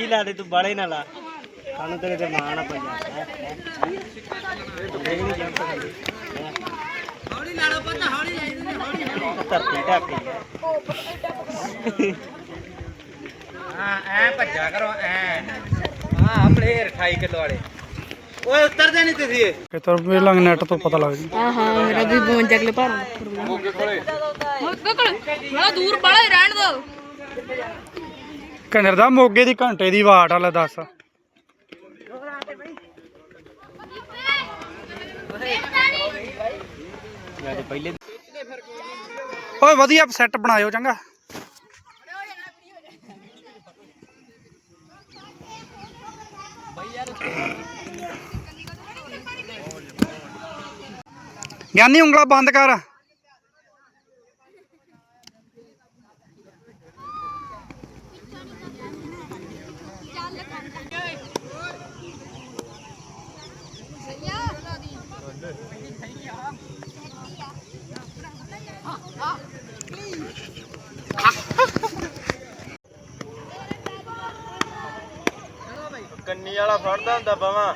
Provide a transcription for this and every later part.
ਮਰਜ਼ੀ ਲਾ ਦੇ ਤੂੰ ਬਾਲੇ ਨਾ ਲਾ। ਸਾਨੂੰ ਤੇਰੇ ਤੇ ਮਾਣ ਆ ਕਰਦੀ ਹੌਲੀ ਲਾ ਲਓ ਪਤਾ ਹੌਲੀ ਲਾਈ ਹੌਲੀ ਧਰਤੀ ਢਾਕੀ ਹਾਂ ਐ ਭੱਜਾ ਕਰੋ ਐ। ਹਾਂ ਹਮਲੇ 28 ਕਿਲੋ ਵਾਲੇ। ਓਏ ਉਤਰਦੇ ਨਹੀਂ ਤੁਸੀਂ ਇਹ। ਕਿਤੋਂ ਵੀ ਲੰਗ ਨੈਟ ਤੋਂ ਪਤਾ ਲੱਗ ਜੀ ਹਾਂ ਹਾਂ ਮੇਰਾ ਵੀ 52 ਕਿਲੋ ਭਾਰ। ਮੋਗੇ ਕੋਲੇ। ਬੜਾ ਦੂਰ ਬੜਾ ਰਹਿਣ ਦੋ। ਕੰਜਰ ਦਾ ਮੋਗੇ ਦੀ ਘੰਟੇ ਦੀ ਵਾਟ ਆ ਲੈ ਦੱਸ। ਓਏ ਵਧੀਆ ਸੈੱਟ ਬਣਾਇਓ ਚੰਗਾ। ਗਿਆਨੀ ਉਂਗਲਾ ਬੰਦ ਕਰ। ਕੰਨੀ ਵਾਲਾ ਫੜਦਾ ਹੁੰਦਾ ਬਾਵਾ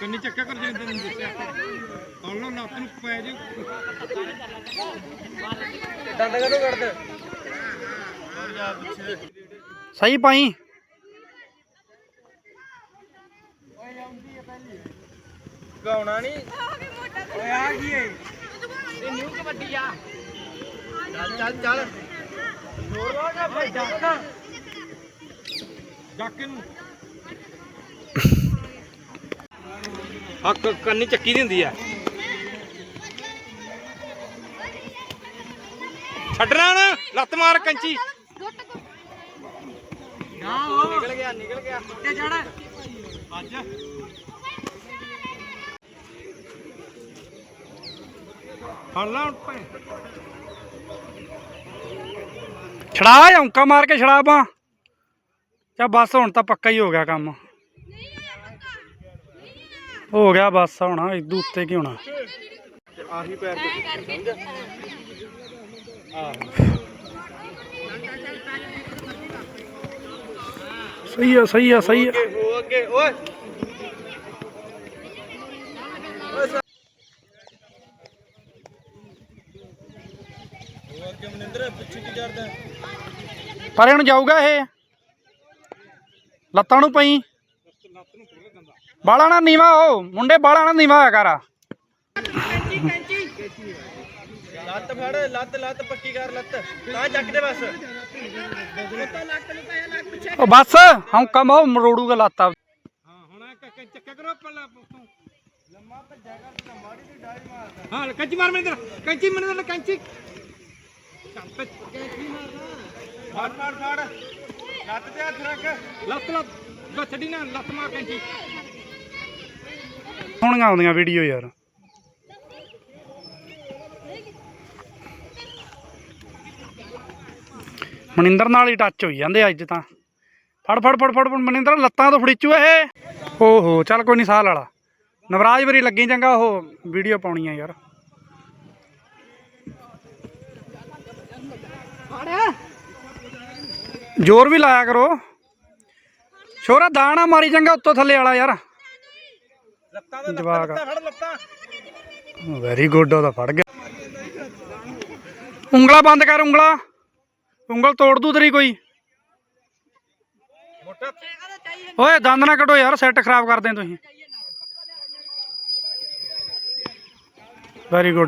ਕੰਨੀ ਚੱਕਿਆ ਕਰ ਜੇ ਤੈਨੂੰ ਦੱਸਿਆ ਕੌਣ ਨੱਤ ਨੂੰ ਪੈ ਜੇ। ਦੰਦ ਕਦੋਂ ਕੱਢਦੇ? ਸਹੀ ਪਾਈ। ਗਾਉਣਾ ਨਹੀਂ ਓਏ ਆ ਕੀ ਏ? ਇਹ ਨਿਊ ਕਬੱਡੀ ਆ। ਚੱਲ ਚੱਲ ਚੱਲ। ਜ਼ੋਰ ਲਾ ਕੇ ਭਾਈ ਡਾਕਾ ਡਾਕੇ ਨੂੰ। ਹੱਕ ਕੰਨੀ ਚੱਕੀ ਦੀ ਹੁੰਦੀ ਆ। ਛੱਡਣਾ ਨਾ ਲੱਤ ਮਾਰ ਕੰਚੀ। ਨਾ ਉਹ ਨਿਕਲ ਗਿਆ ਨਿਕਲ ਗਿਆ। ਤੇ ਜਾਣਾ। ਅੱਜ ਫੜ ਲਾ ਹੁਣ ਛੜਾ ਔਂਕਾ ਮਾਰ ਕੇ ਛੜਾ ਪਾ ਚਾ ਬਸ ਹੁਣ ਤਾਂ ਪੱਕਾ ਹੀ ਹੋ ਗਿਆ ਕੰਮ। ਹੋ ਗਿਆ ਬਸ, ਹੋਣਾ ਇਦੂ ਉੱਤੇ ਕੀ ਹੋਣਾ? ਆਹੀ ਪੈਰ ਤੇ ਸਹੀ ਆ ਸਹੀ ਆ ਸਹੀ ਆ। ਹੋ ਅੱਗੇ ਓਏ। ਉਹ ਅੱਗੇ ਮਨਿੰਦਰ ਪਿੱਛੇ ਕੀ ਕਰਦਾ ਪਰੇ ਨੂੰ ਜਾਊਗਾ ਇਹ। ਲੱਤਾਂ ਨੂੰ ਪਈ। ਬਾਲਾ ਨਾ ਨੀਵਾ ਹੋ। ਮੁੰਡੇ ਬਾਲਾ ਨਾ ਨੀਵਾ ਹੋਇਆ ਕਰ। ਲੱਤ ਫੜ ਲੱਤ ਲੱਤ ਪੱਕੀ ਕਰ ਲੱਤ। ਤਾਂ ਚੱਕ ਦੇ ਬਸ। ਉਹ ਬਸ ਹੌਂਕਾ ਮਾ ਮਰੋੜੂਗਾ ਲੱਤਾਂ ਹਾਂ ਹੁਣ ਚੱਕਿਆ ਕਰੋ ਪੱਲਾ ਲੰਮਾ ਭੱਜਿਆ ਕਰ ਮਾੜੀ ਦੀ ਡਾਈ ਮਾਰਦਾ ਹਾਂ ਕੰਚੀ ਮਾਰ ਮਨਿੰਦਰ ਕੰਚੀ ਮਨਿੰਦਰ ਕੰਚੀ। ਕੰਪੇ ਕੰਚੀ ਮਾਰਦਾ ਫੜ ਫੜ ਫੜ। ਲੱਤ ਤੇ ਹੱਥ ਰੱਖ। ਲੱਤ ਲੱਤ। ਛੱਡੀ ਨਾ ਲੱਤ ਮਾਰ ਕੰਚੀ। ਸੋਹਣੀਆਂ ਆਉਂਦੀਆਂ ਵੀਡੀਓ ਯਾਰ। ਮਨਿੰਦਰ ਨਾਲ ਹੀ ਟੱਚ ਹੋਈ ਜਾਂਦੇ ਅੱਜ ਤਾਂ। ਫੜ ਫੜ ਫੜ ਫੜ ਮਨਿੰਦਰ ਲੱਤਾਂ ਤੋਂ ਫੜੀਚੂ ਇਹ। ਓਹੋ ਚੱਲ ਕੋਈ ਨਹੀਂ ਸਾਹ ਵਾਲਾ ਨਵਰਾਜ ਵਰੀ ਲੱਗੀ ਚੰਗਾ ਉਹ ਵੀਡੀਓ ਪਾਉਣੀ ਆ ਯਾਰ। ਜ਼ੋਰ ਵੀ ਲਾਇਆ ਕਰੋ। ਸ਼ੋਰਾ ਦਾਣਾ ਮਾਰੀ ਚੰਗਾ ਉੱਤੋਂ ਥੱਲੇ ਵਾਲਾ ਯਾਰ। ਲੱਤਾਂ ਜਵਾਕ ਫੜ ਲੱਤਾਂ। ਵੈਰੀ ਗੁੱਡ ਉਹਦਾ ਫੜ ਗਿਆ। ਉਂਗਲਾ ਬੰਦ ਕਰ ਉਂਗਲਾ। ਉਂਗਲ ਤੋੜ ਦੂ ਤੇਰੀ ਕੋਈ। ਮੋਟਾ ਓਏ ਦੰਦ ਨਾ ਕੱਢੋ ਯਾਰ ਸੈੱਟ ਖਰਾਬ ਕਰਦੇ ਤੁਸੀਂ। Very good